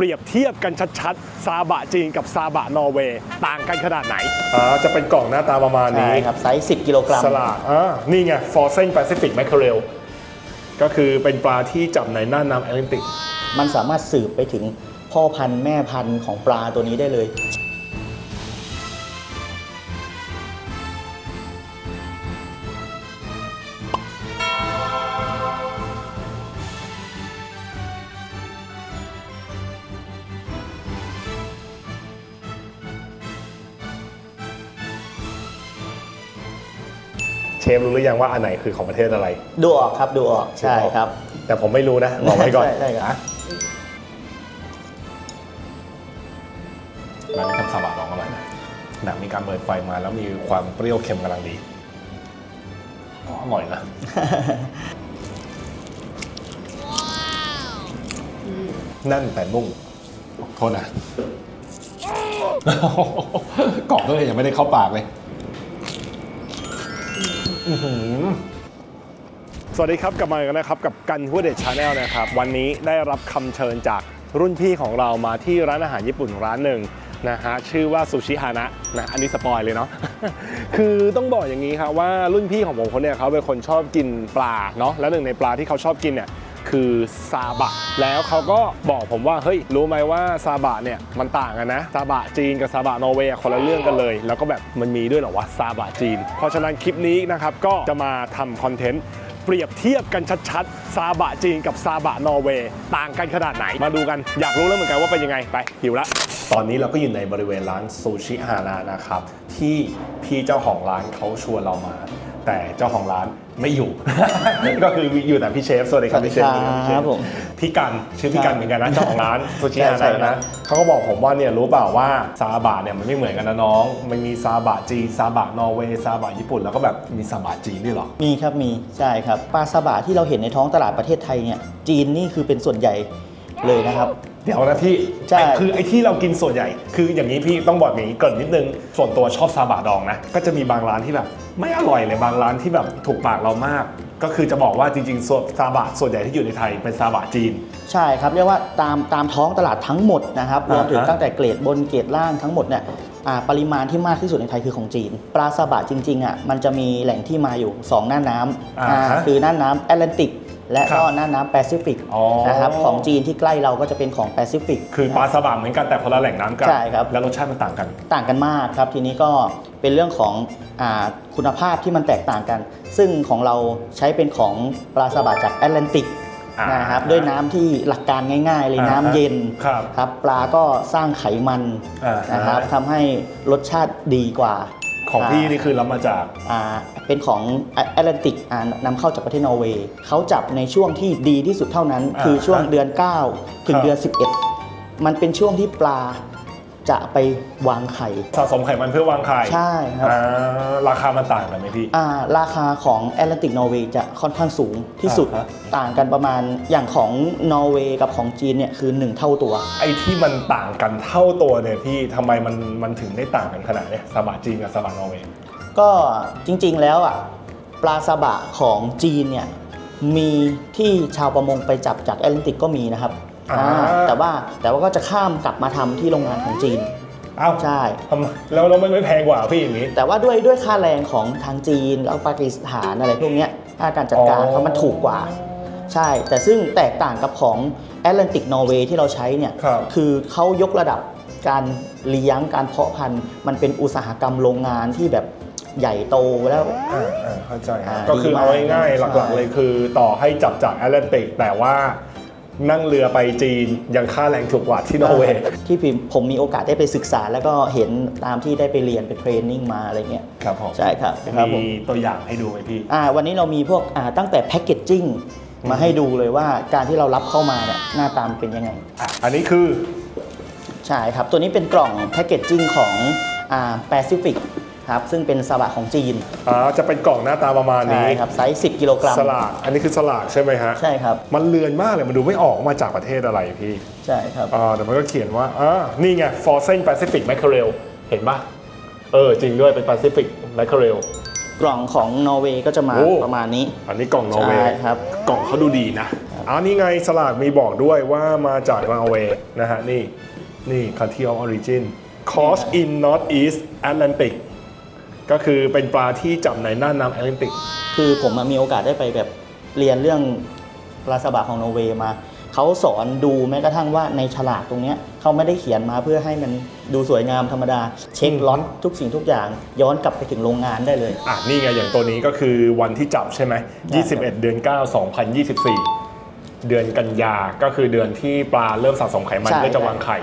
เปรียบเทียบกันชัดๆ ซาบะจีนกับซาบะนอร์เวย์ต่างกันขนาดไหน อ่าจะเป็นกล่องหน้าตาประมาณใช่นี้ครับไซส์10กิโลกรัม สลากอ่านี่ไง f o r s e n Pacific Mackerel ก็คือเป็นปลาที่จับในน่านน้ำแอตแลนติก มันสามารถสืบไปถึงพ่อพันธุ์แม่พันธุ์ของปลาตัวนี้ได้เลย ฟรู้หรือยังว่าอันไหนคือของประเทศอะไร ดูออกครับดูออกใช่ครับ แต่ผมไม่รู้นะบอกไว้ก่อนใช่ใช่ครับร้านนี้ทำซาบะลองอร่อยนะหนังมีการเปิดไฟมาแล้วมีความเปรี้ยวเค็มกำลังดีอ๋ออร่อยนะแนั่นแต่นุ่มโทษนะกรอบด้วยยังไม่ได้เข้าปากเลย สวัสดีครับกลับมาอีกแล้วนะครับกับกันหัวเดชชาแนลนะครับ วันนี้ได้รับคำเชิญจากรุ่นพี่ของเรามาที่ร้านอาหารญี่ปุ่นร้านหนึ่งนะฮะชื่อว่าซูชิฮานะนะอันนี้สปอยเลยเนาะ คือต้องบอกอย่างนี้ครับว่ารุ่นพี่ของผมคนเนี่ยเขาเป็นคนชอบกินปลาเนาะแล้วหนึ่งในปลาที่เขาชอบกินเนี่ย คือซาบะ แล้วเขาก็บอกผมว่าเฮ้ยรู้ไหมว่าซาบะเนี่ยมันต่างกันนะซาบะจีนกับซาบะนอร์เวย์คนละเรื่องกันเลย แล้วก็แบบมันมีด้วยเหรอวะซาบะจีน เพราะฉะนั้นคลิปนี้นะครับก็จะมาทำคอนเทนต์เปรียบเทียบกันชัดๆ ซาบะจีนกับซาบะนอร์เวย์ต่างกันขนาดไหน มาดูกันอยากรู้แล้วเหมือนกันว่าเป็นยังไงไปหิวละ ตอนนี้เราก็อยู่ในบริเวณร้านซูชิฮานานะครับ ที่พี่เจ้าของร้านเขาชวนเรามา แต่เจ้าของร้านไม่อยู่ ก็คืออยู่แต่พี่เชฟสวัสดีครับพี่เชฟสวัสดีครับพี่เชฟผมพี่กันชื่อพี่กันเหมือนกันนะเจ้าของร้านซูชิฮาใช่นาใช่นะเขาก็บอกผมว่าเนี่ยรู้เปล่าว่าซาบะเนี่ยมันไม่เหมือนกันนะน้อง มันมีซาบะจีนซาบะนอร์เวย์ซาบะญี่ปุ่นแล้วก็แบบมีซาบะจีนด้วยเหรอ มีครับมีใช่ครับปลาซาบะที่เราเห็นในท้องตลาดประเทศไทยเนี่ยจีนนี่คือเป็นส่วนใหญ่เลยนะครับเดี๋ยวนะพี่ใช่ไอ้คือไอ้ที่เรากินส่วนใหญ่ คืออย่างนี้พี่ต้องบอกอย่างนี้เกรินนิดนึง ส่วนตัวชอบซาบะดองนะ ก็จะมีบางร้านที่แบบ ไม่อร่อยเลยบางร้านที่แบบถูกปากเรามาก ก็คือจะบอกว่าจริงๆส่วนซาบะส่วนใหญ่ที่อยู่ในไทยเป็นซาบะจีน ใช่ครับ เรียกว่าตามตามท้องตลาดทั้งหมดนะครับรอ่าวมถึงฮะตั้งแต่เกรดบนเกรดล่างทั้งหมดเนี่ยอ่าปริมาณที่มากที่สุดในไทยคือของจีน ปลาซาบะจริงๆอะมันจะมีแหล่งที่มาอยู่ 2 หน้าน้ำอ่าอ่าฮะคือหน้าน้ำแอตแลนติก และครับก็หน้าน้ำแปซิฟิกอ๋อ นะครับของจีนที่ใกล้เราก็จะเป็นของแปซิฟิกคือปลาซาบะเหมือนกันแต่คนละแหล่งน้ำกันใช่ครับ แล้วรสชาติมันต่างกัน ต่างกันมากครับ ทีนี้ก็เป็นเรื่องของอาคุณภาพที่มันแตกต่างกัน ซึ่งของเราใช้เป็นของปลาซาบะจากแอตแลนติกอ่านนะครับด้วยน้ำที่หลักการง่าย ๆ เลยอ่าฮะน้ำเย็นครับครับปลาก็สร้างไขมันอ่าฮะนะครับทำให้รสชาติดีกว่า ของพี่นี่คือรับมาจาก อ่าเป็นของแอตแลนติกนำเข้าจากประเทศนอร์เวย์เขาจับในช่วงที่ดีที่สุดเท่านั้นอ่าคือช่วงฮะเดือน 9 ถึคงรับเดือน 11 มันเป็นช่วงที่ปลา จะไปวางไข่ สะสมไขมันเพื่อวางไข่ใช่ครับอ่าราคามันต่างกันไหมพี่ อ่าราคาของแอตแลนติกนอร์เวย์จะค่อนข้างสูงที่สุด อ่าฮะ ต่างกันประมาณอย่างของนอร์เวย์กับของจีนเนี่ยคือ 1 เท่าตัว ไอ้ที่มันต่างกันเท่าตัวเนี่ยพี่ทำไมมันมันถึงได้ต่างกันขนาดเนี้ยซาบะจีนกับซาบะนอร์เวย์ ก็จริงๆแล้วอะปลาซาบะของจีนเนี่ยมีที่ชาวประมงไปจับจากแอตแลนติกก็มีนะครับ อ่า อ่าแต่ว่าแต่ว่าก็จะข้ามกลับมาทำที่โรงงานของจีนอ้าวใช่ ทำไมแล้วแล้วมันไม่แพงกว่าพี่อย่างนี้ แต่ว่าด้วยด้วยค่าแรงของทางจีนแล้วปากีสถานอะไรพวกเนี้ยค่าการจัดการอ๋อ เขามันถูกกว่า ใช่ แต่ซึ่งแตกต่างกับของแอตแลนติกนอร์เวย์ที่เราใช้เนี่ยครับคือเขายกระดับการเลี้ยงการเพาะพันธุ์มันเป็นอุตสาหกรรมโรงงานที่แบบใหญ่โตแล้ว อ่าอ่าเข้าใจครับอ่าก็คือดีมากเอาง่ายๆใช่หลักๆ เลยคือ ต่อให้จับจากแอตแลนติกแต่ว่า นั่งเรือไปจีนยังค่าแรงถูกกว่าที่นอร์เวย์ ที่ผมผมมีโอกาสได้ไปศึกษา แล้วก็เห็นตามที่ได้ไปเรียนไปเทรนนิ่งมาอะไรเงี้ยครับผมใช่ครับครับผม มีตัวอย่างให้ดูไหมพี่ อ่าวันนี้เรามีพวกอ่าตั้งแต่แพคเกจจิ้งมาให้ดูเลยว่าการที่เรารับเข้ามาเนี่ยหน้าตามนเป็นยังไง อะอันนี้คือ ใช่ครับ ตัวนี้เป็นกล่องแพคเกจจิ้งของอ่าแปซิฟิก ครับซึ่งเป็นซาบะของจีนอ่าจะเป็นกล่องหน้าตาประมาณใช่นี้ครับไซส์10กิโลกรัมสลากอันนี้คือสลากใช่ไหมฮะใช่ครับมันเลือนมากเลยมันดูไม่ออกมาจากประเทศอะไรพี่ใช่ครับ อ่าแต่มันก็เขียนว่าอ่านี่ไง f o r s e n Pacific Mackerel เห็นปะเออจริงด้วยเป็น Pacific Mackerel กล่องของนอร์เวย์ก็จะมาโอ้ ประมาณนี้ อันนี้กล่องนอร์เวย์ใช่ครับ กล่องเขาดูดีนะอ้าวนี่ไงสลากมีบอกด้วยว่ามาจากนอร์เวย์นะฮะ นี่ นี่ country of origin caught in northeast Atlantic ก็คือเป็นปลาที่จับในน่านน้ำแอตแลนติก คือผมอะมีโอกาสได้ไปแบบเรียนเรื่องปลาสบะของนอร์เวย์มาเขาสอนดูแม้กระทั่งว่าในฉลากตรงเนี้ยเขาไม่ได้เขียนมาเพื่อให้มันดูสวยงามธรรมดา เช็คอืมล็อตทุกสิ่งทุกอย่าง ย้อนกลับไปถึงโรงงานได้เลย อะนี่ไงอย่างตัวนี้ก็คือวันที่จับใช่ไหมได้ครับ 21 เดือน 9 2024 เดือนกันยา ก็คือเดือนที่ปลาเริ่มสะสมไขมันเพื่อจะวางไข่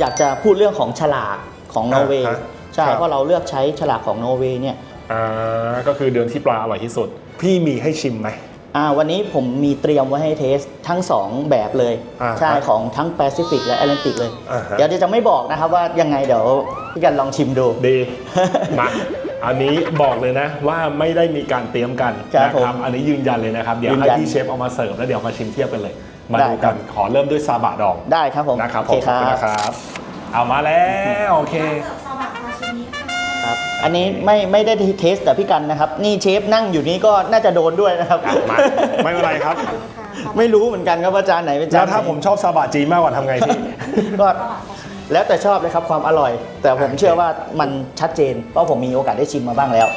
อยากจะพูดเรื่องของฉลากของนอร์เวย์อ่าฮะ ใช่ครับ เพราะเราเลือกใช้ฉลากของนอร์เวย์เนี่ยอ่าก็คือเดือนที่ปลาอร่อยที่สุด พี่มีให้ชิมไหม อ่าวันนี้ผมมีเตรียมไว้ให้เทสทั้ง 2 แบบเลย อ่าฮะใช่ของทั้งแปซิฟิกและแอตแลนติกเลย อ่าฮะ เดี๋ยวจะไม่บอกนะครับว่ายังไงเดี๋ยวพี่กันลองชิมดู ดี มาอันนี้บอกเลยนะว่าไม่ได้มีการเตรียมกันครับนะผมอันนี้ยืนยันเลยนะครับ เดี๋ยวยืนให้ยันพี่เชฟเอามาเสิร์ฟแล้วเดี๋ยวมาชิมเทียบกันเลย มาได้ดูครักับ นขอเริ่มด้วยซาบะดองได้ครับผมนะครับโอผมเคขอบคุณครับ นะครับ เอามาแล้ว โอเคซ อันนี้ไม่ไม่ได้เทสแต่พี่กันนะครับ นี่เชฟนั่งอยู่นี้ก็น่าจะโดนด้วยนะครับ มาไม่เป็นไรครับค่ะซาบะไม่รู้เหมือนกันครับว่าจานไหนเป็นจาแล้นวถ้าไหนผมชอบซาบะจีนมากกว่าทำไงพี่ ก็ซาบะซาชิมิแล้วแต่ชอบเลยครับความอร่อย แต่ผมเชื่อว่ามันชัดเจนเพราะผมมีโอกาสได้ชิมมาบ้างแล้ว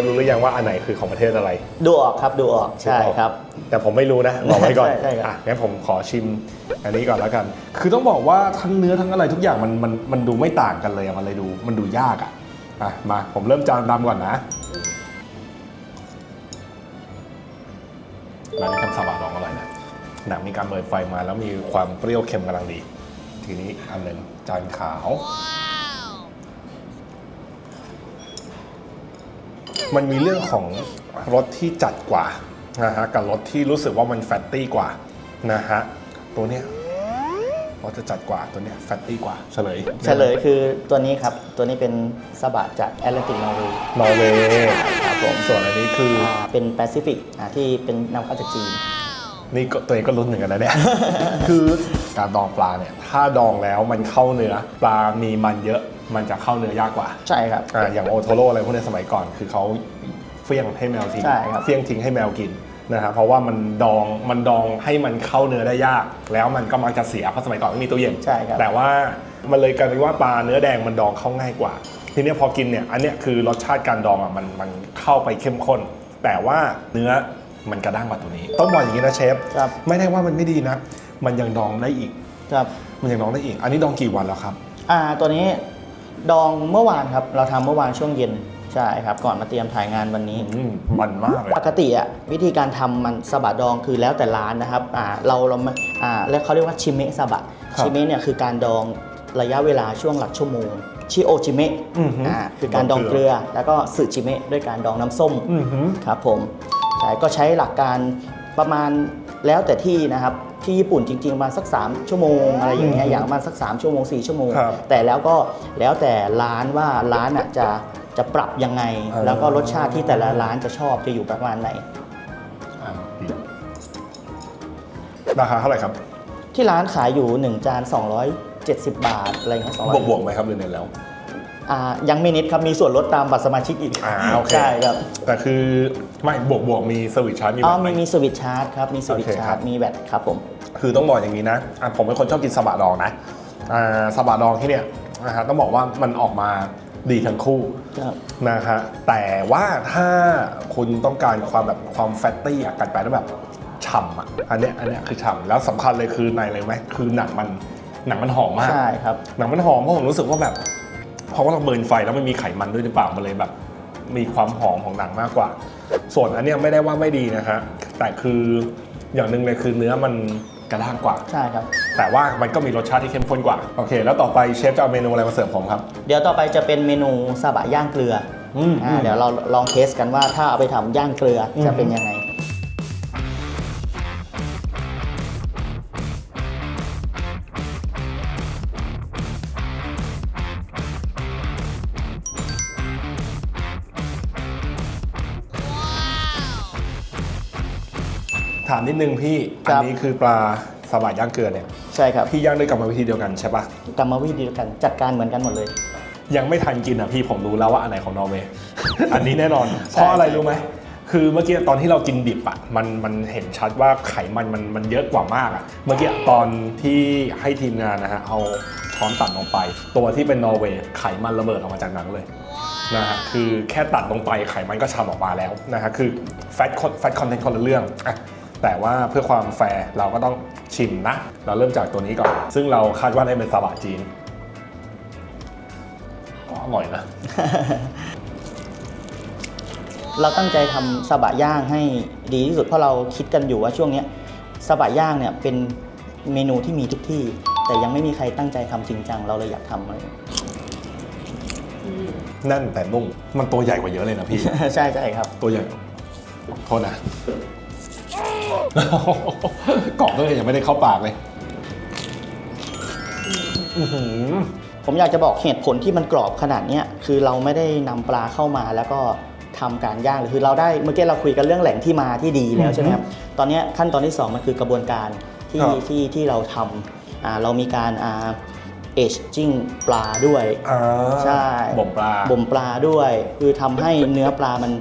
ฟรู้หรือยังว่าอันไหนคือของประเทศอะไร ดูออกครับดูออกใช่ครับ แต่ผมไม่รู้นะ บอกไว้ก่อนใช่ใช่ครับ อะงั้นผมขอชิมอันนี้ก่อนแล้วกัน คือต้องบอกว่าทั้งเนื้อทั้งอะไรทุกอย่างมันมันมันดูไม่ต่างกันเลยอะมันเลยดูมันดูยากอะอะมาผมเริ่มจานดำก่อนนะร้านนี้ทำซาบะดองอร่อยนะหนังมีการเปิดไฟมาแล้วมีความเปรี้ยวเค็มกำลังดี ทีนี้อันหนึ่งจานขาว มันมีเรื่องของรสที่จัดกว่านะฮะกับรสที่รู้สึกว่ามันแฟตตี้กว่านะฮะตัวเนี้ยรสจะจัดกว่าตัวเนี้ยแฟตตี้กว่าเฉลยเฉลยคือตัวนี้ครับ ตัวนี้เป็นสบะจากแอตแลนติกนอร์เวย์นอร์เวย์ครับผมส่วนอันนี้คืออ่าเป็นแปซิฟิกที่เป็นนำเข้าจากจีน นี่ก็ตัวเองก็ลุ้นเหมือนกันนะเนี่ย คือการดองปลาเนี่ย ถ้าดองแล้วมันเข้าเนื้อปลามีมันเยอะ มันจะเข้าเนื้อยากกว่าใช่ครับ อ่าอย่างโอโทโร่อะไรพวกเนี้ยสมัยก่อน คือเขาเฟี้ยงให้แมวทิ้งใช่ครับ เฟี้ยงทิ้งให้แมวกินนะครับเพราะว่ามันดองมันดองให้มันเข้าเนื้อได้ยาก แล้วมันก็มักจะเสียเพราะสมัยก่อนไม่มีตู้เย็น ใช่ครับ แต่ว่ามันเลยกลายเป็นว่าปลาเนื้อแดงมันดองเข้าง่ายกว่า ทีเนี้ยพอกินเนี่ยอันเนี้ยคือรสชาติการดองอะมันมันเข้าไปเข้มข้น แต่ว่าเนื้อมันกระด้างกว่าตัวนี้ ต้องบอกอย่างนี้นะเชฟครับ ไม่ได้ว่ามันไม่ดีนะ มันยังดองได้อีก ครับ มันยังดองได้อีก อันนี้ดองกี่วันแล้วครับ อ่าตัวนี้ ดองเมื่อวานครับ เราทำเมื่อวานช่วงเย็นใช่ครับ ก่อนมาเตรียมถ่ายงานวันนี้ อืมมันมากเลยปกติอะวิธีการทำมันสบะดองคือแล้วแต่ร้านนะครับอ่าเราเราไม่อ่าแล้วเขาเรียกว่าชิเมะสบะชิเมะเนี่ยคือการดองระยะเวลาช่วงหลักชั่วโมงชิโอชิเมะอือฮึอ่าคือการดองเกลือ แล้วก็สึชิเมะด้วยการดองน้ำส้ม อือหือ ครับผมใช่ก็ใช้หลักการประมาณแล้วแต่ที่นะครับ ที่ญี่ปุ่นจริงๆประมาณสัก 3 ชั่วโมงอะไรอย่างเงี้ยอืมอย่างประมาณสัก 3 ชั่วโมง 4 ชั่วโมง ครับแต่แล้วก็แล้วแต่ร้านว่าร้านอะจะจะปรับยังไง เออ แล้วก็รสชาติที่แต่ละร้านจะชอบจะอยู่ประมาณไหน อ่าดีราคาเท่าไหร่ครับที่ร้านขายอยู่ 1 จาน 270 บาทอะไรเงี้ยบวกบวกไหมครับเดือนๆแล้ว อ่ายังไม่นิดครับมีส่วนลดตามบัตรสมาชิกอีกอ่าโอเค ใช่ครับแต่คือไม่บวกบวกมีสวิตชาร์จมีอ๋อแบบไหม มีมีสวิตช์ชาร์จครับมีสวิตช์โอเคชาครัร์จบ มีแบตครับผม คือต้องบอกอย่างนี้นะอะผมเป็นคนชอบกินซาบะดองนะอ่าซาบะดองที่เนี่ยนะฮะต้องบอกว่ามันออกมาดีทั้งคู่ครับนะฮะแต่ว่าถ้าคุณต้องการความแบบความแฟตตี้อะกันไปแล้วแบบฉ่ำอะอันเนี้ยอันเนี้ยคือฉ่ำแล้วสำคัญเลยคือในเลยไหมคือหนังมันหนังมันหอมมากใช่ครับหนังมันหอมเพราะผมรู้สึกว่าแบบเพราะว่าเราเบิร์นไฟแล้วมันมีไขมันด้วยหรือเปล่ามันเลยแบบ มีความหอมของหนังมากกว่า ส่วนอันเนี้ยไม่ได้ว่าไม่ดีนะฮะแต่คืออย่างหนึ่งเลยคือเนื้อมัน กระด้างกว่า ใช่ครับ แต่ว่ามันก็มีรสชาติที่เข้มข้นกว่า โอเค แล้วต่อไปเชฟจะเอาเมนูอะไรมาเสิร์ฟผมครับ เดี๋ยวต่อไปจะเป็นเมนูซาบะย่างเกลืออมอ่าเดี๋ยวเราลองเทสกันว่าถ้าเอาไปทำย่างเกลืออมจะเป็นยังไงามนิดนึงพี่ครัอันบ นี้คือปลาสบายย่างเกลือเนี่ย ใช่ครับพี่ย่างด้วยกรรมวิธีเดียวกันใช่ปะกรรมวิธีเดียวกันจัดการเหมือนกันหมดเลย ยังไม่ทันกินอะพี่ผมรู้แล้วว่าอันไหนของนอร์เวย์ อันนี้แน่นอนใช่เพราะอะไรรู้ไหม คือเมื่อกี้ตอนที่เรากินดิบอะ มันมันเห็นชัดว่าไขมันมันมันเยอะกว่ามากอะ เมื่อกี้ตอนที่ให้ทีมงานนะฮะเอาช้อนตัดลงไป ตัวที่เป็นนอร์เวย์ไขมันระเบิดออกมาจากหนังเลย นะฮะคือแค่ตัดลงไปไขมันก็ชำออกมาแล้วนะฮะคือแฟตแฟตคอนเทนต์คนละเรื่องอะ แต่ว่าเพื่อความแฟร์เราก็ต้องชิมนะ เราเริ่มจากตัวนี้ก่อน ซึ่งเราคาดว่าได้เป็นซาบะจีนก็อร่อยนะ เราตั้งใจทำซาบะย่างให้ดีที่สุดเพราะเราคิดกันอยู่ว่าช่วงเนี้ยซาบะย่างเนี่ยเป็นเมนูที่มีทุกที่ แต่ยังไม่มีใครตั้งใจทำจริงจังเราเลยอยากทำเลย แน่นแต่นุ่ม มันตัวใหญ่กว่าเยอะเลยนะพี่ ใช่ใช่ครับ ตัวใหญ่ โทษนะ กรอบเลยยังไม่ได้เข้าปากเลยอื้อหือผมอยากจะบอกเหตุผลที่มันกรอบขนาดเนี้ยคือเราไม่ได้นำปลาเข้ามาแล้วก็ทำการย่างเลยคือเราได้เมื่อกี้เราคุยกันเรื่องแหล่งที่มาที่ดีแล้วใช่ไหมครับตอนเนี้ยขั้นตอนที่2มันคือกระบวนการที่ครับที่ที่เราทำอ่าเรามีการอ่าเอชจิ้งปลาด้วย อ่าใช่บ่มปลา บ่มปลาด้วย คือทำให้เนื้อปลามัน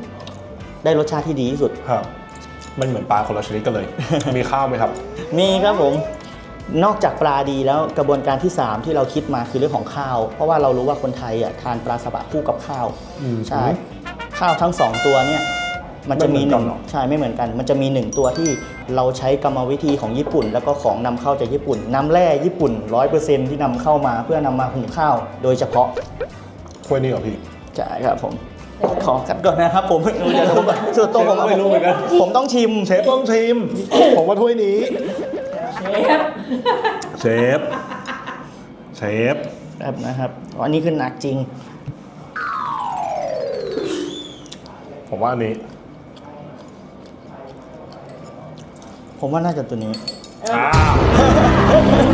ได้รสชาติที่ดีที่สุด ครับ มันเหมือนปลาคนละชนิดกันเลย มีข้าวไหมครับ มีครับผม นอกจากปลาดีแล้วกระบวนการที่ 3 ที่เราคิดมาคือเรื่องของข้าว เพราะว่าเรารู้ว่าคนไทยอะทานปลาสบะคู่กับข้าวอืมใช่ข้าวทั้ง2ตัวเนี่ยมันจะมีไม่หเหมือนกันึ่นงเหรอ ใช่ไม่เหมือนกัน มันจะมีหนึ่งตัวที่เราใช้กรรมวิธีของญี่ปุ่น แล้วก็ของนำเข้าจากญี่ปุ่น น้ำแร่ญี่ปุ่น100%ที่นำเข้ามาเพื่อนำมาหุงข้าว โดยเฉพาะ ถ้วยนี้เหรอพี่ ใช่ครับผม ขอกัดก่อนนะครับผมเดี๋ยวผมส่วนตัวผมไม่รู้เหมือนกันผมต้องชิม เชฟต้องชิม ผมว่าถ้วยนี้ เชฟ เชฟแบบนะครับอ๋ออันนี้คือหนักจริง ผมว่าอันนี้ ผมว่าน่าจะตัวนี้อ่า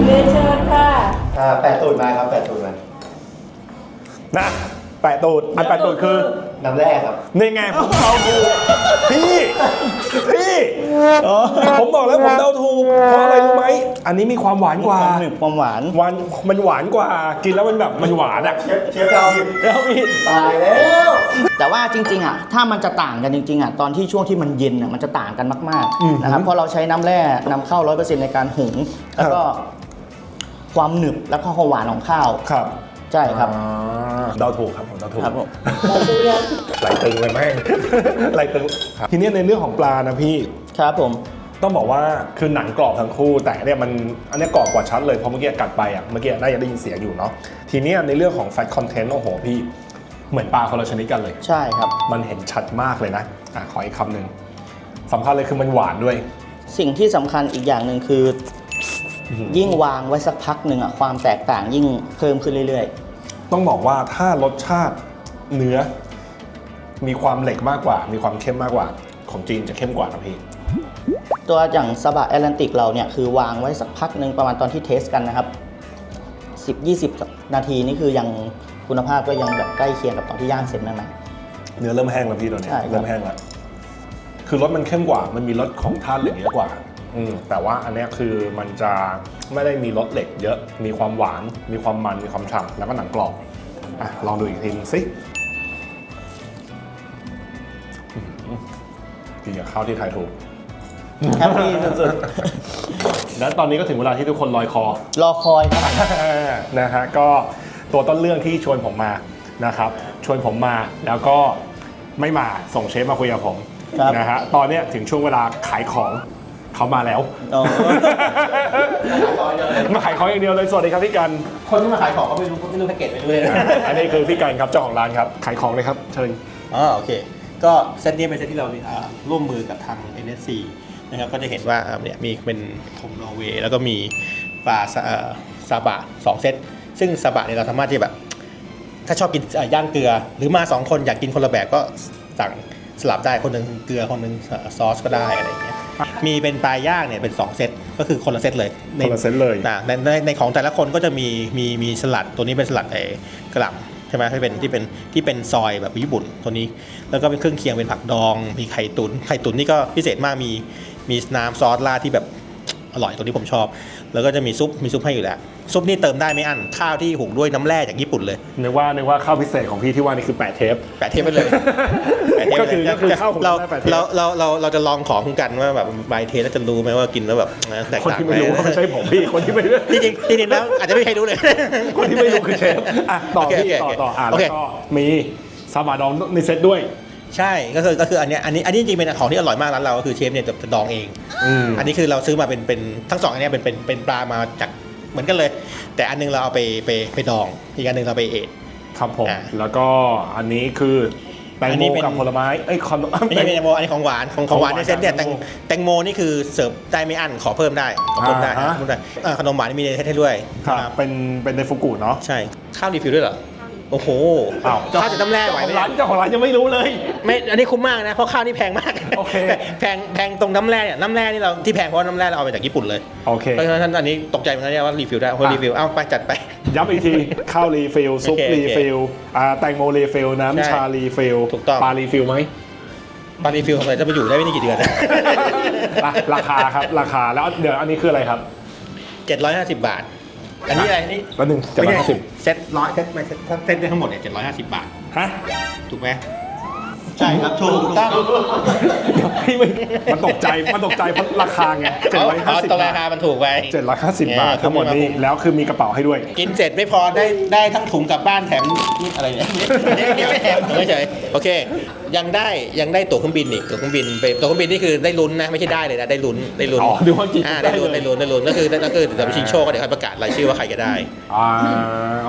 เรียนเชิญค่ะ อ่าแปดตูดมาครับแปดตูดมา นะ แปะตูดอันแปะตูดคือ น้ำแร่ครับนี่ไงผมเดาถูกพี่พี่ผมบอกแล้วผมเดาถูกเพราะอะไรรู้ไหมอันนี้มีความหวานกว่าความหนึบความหวานหวานมันหวานกว่ากินแล้วมันแบบมันหวานอะเชฟเราผิดแล้วพี่ตายแล้ว แต่ว่าจริง ๆอะถ้ามันจะต่างกันจริง ๆอะตอนที่ช่วงที่มันเย็นอะมันจะต่างกันมากอืมๆนะครับเพราะเราใช้น้ำแร่นำเข้า100%ในการหุงแล้วก็ความหนึบแล้วก็ความหวานของข้าวครับ ใช่ครับอ่าเดาถูกครับผมเดาถูก ครับผม ไหลตึงเลยแม่ง ไหลตึงครับทีนี้ในเรื่องของปลานะพี่ ครับผม ต้องบอกว่าคือหนังกรอบทั้งคู่ แต่เนี่ยมันอันเนี้ยกรอบกว่าชัดเลยเพราะเมื่อกี้กัดไปอะเมื่อกี้น่าจะได้ยินเสียงอยู่เนาะทีเนี้ยในเรื่องของ fat content โอ้โหพี่ เหมือนปลาคนละชนิดกันเลย ใช่ครับ มันเห็นชัดมากเลยนะอะขออีกคำหนึ่งสำคัญเลยคือมันหวานด้วย สิ่งที่สำคัญอีกอย่างหนึ่งคือ ยิ่งวางไว้สักพักหนึ่งอะความแตกต่างยิ่งเพิ่มขึ้นเรื่อยต้องบอกว่าถ้ารสชาติเนื้อ มีความเหล็กมากกว่า มีความเข้มมากกว่า ของจีนจะเข้มกว่านะพี่ ๆ ตัวอย่างสบะแอตแลนติกเราเนี่ยคือวางไว้สักพักหนึ่งประมาณตอนที่เทสกันนะครับ 10-20 นาทีนี่คือยังคุณภาพก็ยังแบบใกล้เคียงกับตอนที่ย่างเสร็จนั่นนะเนื้อเริ่มแห้งแล้วพี่ตอนเนี้ยใช่ครับ เริ่มแห้งแล้วคือรสมันเข้มกว่า มันมีรสของธาตุเหล็กเยอะกว่า อืมแต่ว่าอันเนี้ยคือมันจะไม่ได้มีรสเหล็กเยอะ มีความหวาน มีความมัน มีความฉ่ำแล้วก็หนังกรอบ อะ ลองดูอีกทีนึงสิอื้อหือกินกับข้าวที่ไทยถูก แฮปปี้สุดแล้วตอนนี้ก็ถึงเวลาที่ทุกคนลอยคอ ๆ รอคอยครับ นะฮะก็ตัวต้นเรื่องที่ชวนผมมานะครับ ชวนผมมาแล้วก็ไม่มาส่งเชฟมาคุยกับผมครับ นะฮะตอนเนี้ยถึงช่วงเวลาขายของ เขามาแล้ว อ๋อ มาขายของอย่างเดียวเลยสวัสดีครับพี่กัน คนที่มาขายของก็ไม่รู้ไม่รู้แพ็กเกจไปด้วยนะอันนี้คือพี่กันครับเจ้าของร้านครับ ขายของเลยครับเชิญ อ๋อโอเค ก็เซตนี้เป็นเซตที่เราอ่าร่วมมือกับทาง NSC นะครับก็จะเห็นว่าอ่าเนี่ยมีเป็นธงนอร์เวย์แล้วก็มีปลาซาเอ่อซาบะสองเซตซึ่งซาบะเนี่ยเราสามารถที่แบบ ถ้าชอบกินอ่าย่างเกลือ หรือมาสองคนอยากกินคนละแบบก็สั่งสลับได้คนหนึ่งเกลือคนหนึ่งอ่าซอสก็ได้อะไรอย่างเงี้ย มีเป็นปลาย่างเนี่ยเป็นสองเซตก็คือคนละเซตเลยในคนละเซตเลย อ่าในในในของแต่ละคนก็จะมีมีมีสลัดตัวนี้เป็นสลัดไอ้กระหล่ำใช่ไหมที่เป็นที่เป็นที่เป็นซอยแบบญี่ปุ่นตัวนี้ แล้วก็เป็นเครื่องเคียงเป็นผักดอง มีไข่ตุนไข่ตุนนี่ก็พิเศษมากมีมีน้ำซอสราดที่แบบ อร่อยตรงที่ผมชอบ แล้วก็จะมีซุปมีซุปให้อยู่แล้ว ซุปนี่เติมได้ไม่อั้นข้าวที่หุงด้วยน้ำแร่จากญี่ปุ่นเลย นึกว่านึกว่าข้าวพิเศษของพี่ที่ว่านี่คือแปะเทป แปะเทปไปเลยแปะเทปก็ไปคือเลยก็คือข้าวหุงเราได้แปะเทป เราเราเราเราจะลองของคุณกันว่าแบบใบเทสแล้วจะรู้ไหมว่ากินแล้วแบบแตกคนต่างที่ไหมไม่รู้ก็ไม่ใช่ผมพี่คนที่ไม่รู้จริงๆจริงๆแล้วอาจจะไม่มีใครรู้เลย คนที่ไม่รู้คือเชฟอะต่อโอเคพี่ต่อโอเคต่ออะโอแล้วเค ก็มีซาบะดองในเซตด้วย ใช่ก็คือก็คืออันเนี้ยอันนี้อันนี้จริงๆเป็นของที่อร่อยมากร้านเราก็คือเชฟเนี่ยจะจะดองเอง อืมอันนี้คือเราซื้อมาเป็นเป็นทั้งสองอันเนี้ยเป็นเป็นเป็นปลามาจากเหมือนกันเลย แต่อันนึงเราเอาไปไปไปดองอีกอันนึงเราไปเอท ครับผม อะแล้วก็อันนี้คือแตงอันโมนี้เป็น กับผลไม้เอ้ยคอนไม่ใช่เป็นแตงโมอันนี้ของหวานของของหวานในเซตเนี่ยขแตองงหวานแตงโมนี่คือเสิร์ฟได้ไม่อั้นขอเพิ่มได้ขอเพิ่มได้อ่าฮะ ขอเพิ่มได้เอ่อขนมหวานมีในเซตให้ด้วยครับนะครับเป็นเป็นในฟุกุเนาะใช่ข้าวรีฟิลด้วยเหรอ โอ้โหอ้าวข้าวจะน้ำแร่ไหวเจ้าขไหอมงร้านเจ้าของร้านยังไม่รู้เลย ไม่ อันนี้คุ้มมากนะ เพราะข้าวนี่แพงมากโอเค แพงแพงตรงน้ำแร่เนี่ย น้ำแร่นี่เราที่แพงเพราะว่าน้ำแร่เราเอามาจากญี่ปุ่นเลย โอเค เพราะฉะนั้นอันนี้ตกใจเหมือนกันเนี่ยว่ารีฟิลได้เพราะอะ รีฟิล เอ้าไปจัดไป ย้ำอีกที ข้าวรีฟิลซุปโอเครีฟิลอ่าแตงโมรีฟิลใช่น้ำชารีฟิลถูกต้อง ปลารีฟิลไหม ปารีฟิลของเราจะไปอยู่ได้ไม่กี่เดือนอะราคาครับ ราคาแล้วเดี๋ยวอันนี้คืออะไรครับเจ็ดร้อยห้าสิบบาท อันนี้อะไรนี่แป๊บนึงเจ็ดร้อยห้าสิบเซ็ตร้อยเซ็ตไม่เซ็ตเซ็ตได้ทั้งหมดเนี่ยเจ็ดร้อยห้าสิบบาท ฮะถูกไหมใช่ครับถูกต้องพี่ไม่มันตกใจมันตกใจเพราะราคาไงเจ็ดร้อยห้าสิบตรงบาราคาทมันถูกไปเจ็ดร้อยห้าสิบบาทเออทั้งหมดนี้คุ้มมากแล้วคือมีกระเป๋าให้ด้วย กินเสร็จไม่พอได้ได้ทั้งถุงกลับบ้านแถมนี่อะไรเนี่ยนี่ไม่แถมเฉยๆโอเคยังได้ยังได้ตั๋วเครื่องบินอีกตั๋วเครื่องบินไปตั๋วเครื่องบินนี่คือได้ลุ้นนะไม่ใช่ได้เลยนะได้ลุ้นได้ลุ้นอ๋อดูว่ากินอ่าได้ได้ลุ้นเลยได้ลุ้นได้ลุ้นก็คือก็คือเดี๋ยวไปชิงโชคก็เดี๋ยวค่อยประกาศรายชื่อว่าใครจะได้ อ่า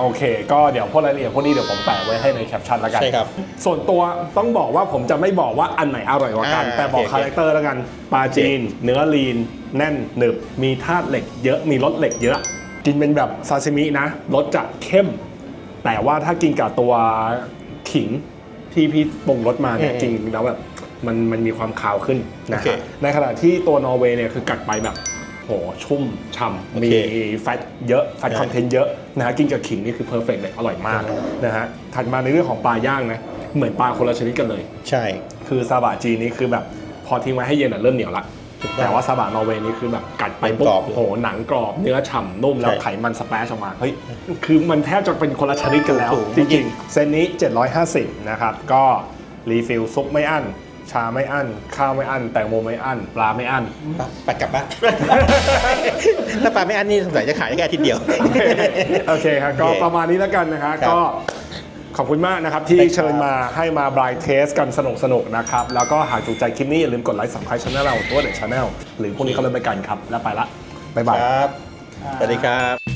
โอเค ก็เดี๋ยวพวกรายละเอียดพวกนี้เดี๋ยวผมแปะไว้ให้ในแคปชั่นแล้วกันใช่ครับส่วนตัวต้องบอกว่าผมจะไม่บอกว่าอันไหนอร่อยกว่ากัน อ่าแต่บอกโอเค คาแรคเตอร์แล้วกันปลาจีน เนื้อลีน แน่นหนึบมีธาตุเหล็กเยอะมีรสเหล็กเยอะ กินเป็นแบบซาซิมินะรสจะเข้ม แต่ว่าถ้ากินกับตัวขิง ที่พี่ปรุงรสมาเนี่ยอืมกินแล้วแบบมันมันมีความคาวขึ้นนะโอเคครับในขณะที่ตัวนอร์เวย์เนี่ยคือกัดไปแบบโหชุ่มฉ่ำโอมีเคแฟตเยอะแฟตใช่คอนเทนต์เยอะนะฮะกินกับขิงนี่คือเพอร์เฟกเลยอร่อยมากนะฮะถัดมาในเรื่องของปลาย่างนะเหมือนปลาคนละชนิดกันเลย ใช่ คือซาบะจีนนี่คือแบบพอทิ้งไว้ให้เย็นอะเริ่มเหนียวละถูกต้อง แต่ว่าซาบะนอร์เวย์นี่คือแบบกัดไปปุ๊กรบอบโหหนังกรอบเนื้อฉ่ำนุ่มแล้วใช่ ไขมันสเปซออกมาเฮ้ยคือมันแทบจะเป็นคนละชนิดกันแล้วถูกจริงๆเซนนี้ 750 นะครับ ก็รีฟิลซุปไม่อั้น ชาไม่อั้น ข้าวไม่อั้น แตงโมไม่อั้น ปลาไม่อั้นไปกลับบ้าน ถ้าปลาไม่อันนี่สงสัยจะขายได้แค่อาทิตย์เดียว โอเคครับก็โอเคประมาณนี้แล้วกันนะฮะครับก็ ขอบคุณมากนะครับ ที่ได้ครับเชิญมาให้มาบรายเทสกันสนุกๆนะครับ แล้วก็หากถูกใจคลิปนี้อย่าลืมกดไลค์สับสไครต์ช่องเราตัวเด็ดชาแนลหรือพวกนี้ก็เริ่มไปกันครับ แล้วไปละบ๊ายบายครับสวัสดีครับ